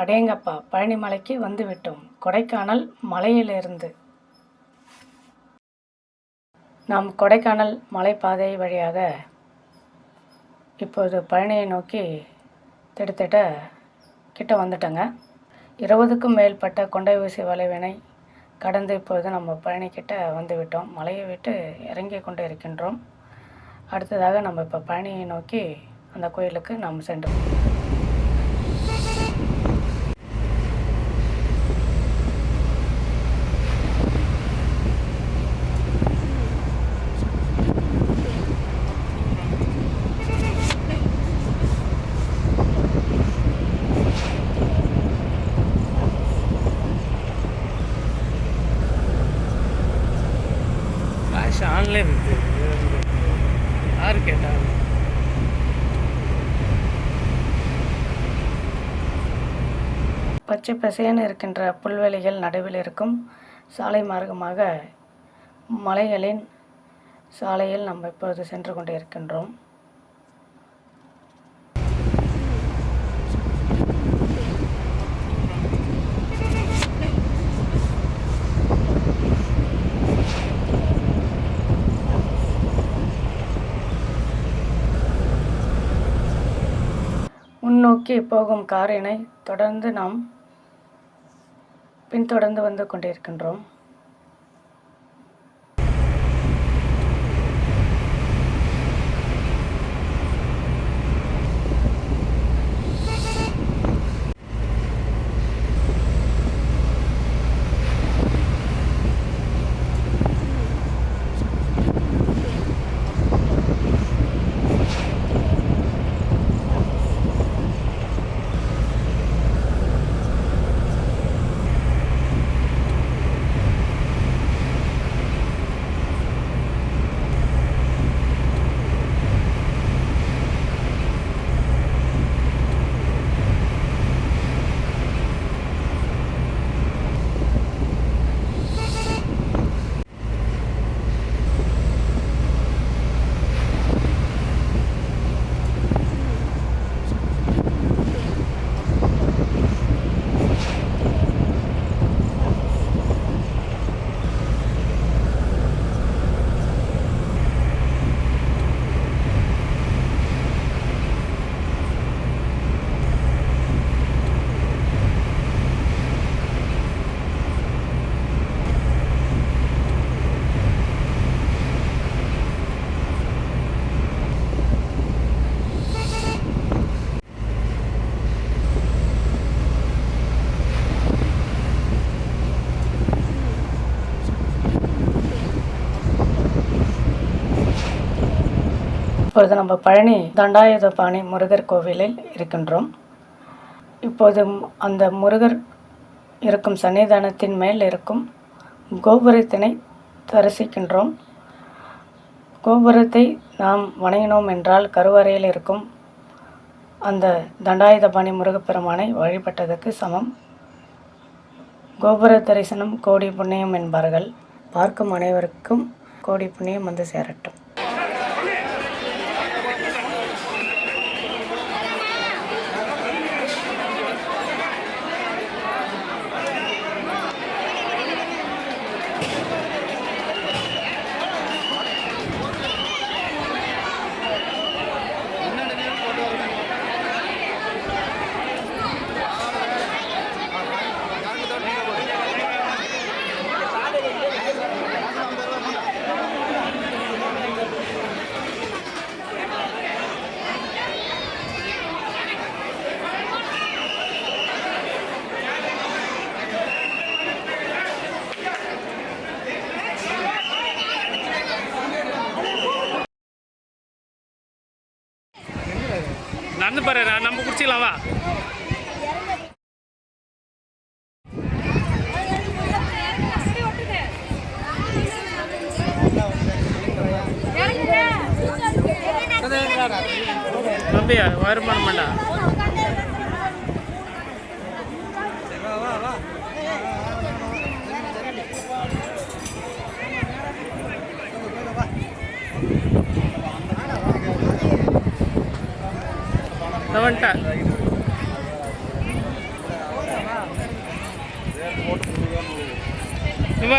அடேங்கப்பா பழனிமலைக்கு வந்துவிட்டோம். கொடைக்கானல் மலையிலிருந்து. நாம் கொடைக்கானல் மலைப்பாதை வழியாக இப்போது பழனியை நோக்கி திட்டத்திட்ட கிட்ட வந்துட்டோங்க. இருபதுக்கும் மேற்பட்ட கொண்டை ஊசி வளைவினை கடந்து இப்பொழுது நம்ம பழனி வந்துவிட்டோம். மலையை விட்டு இறங்கி கொண்டு இருக்கின்றோம். அடுத்ததாக நம்ம இப்போ பழனியை நோக்கி அந்த கோயிலுக்கு நாம் சென்றோம். ஃப்ளாஷ் ஆன்லைன் யார் கேட்டாங்க பச்சை பசேன்னு இருக்கின்ற புல்வெளிகள் நடுவில் இருக்கும். சாலை மார்க்கமாக மலைகளின் சாலையில் நம்ம இப்போது சென்று கொண்டு இருக்கின்றோம் முன்னோக்கி போகும் காரினை தொடர்ந்து நாம் பின்தொடர்ந்து வந்து கொண்டிருக்கின்றோம். இப்பொழுது நம்ம பழனி தண்டாயுதபாணி முருகர் கோவிலில் இருக்கின்றோம். இப்போது அந்த முருகர் இருக்கும் சன்னிதானத்தின் மேல் இருக்கும் கோபுரத்தினை தரிசிக்கின்றோம். கோபுரத்தை நாம் வணங்கினோம் என்றால் கருவறையில் இருக்கும் அந்த தண்டாயுதபாணி முருகப்பெருமானை வழிபட்டதற்கு சமம். கோபுர தரிசனம் கோடி புண்ணியம் என்பார்கள். பார்க்கும் அனைவருக்கும் கோடி புண்ணியம் வந்து சேரட்டும். நடந்து நம்ம குடிச்சிக்கலாம் வா. தம்பியா வருமானம் பண்ணா ತಗೊಂಟ ನಿಮ್ಮ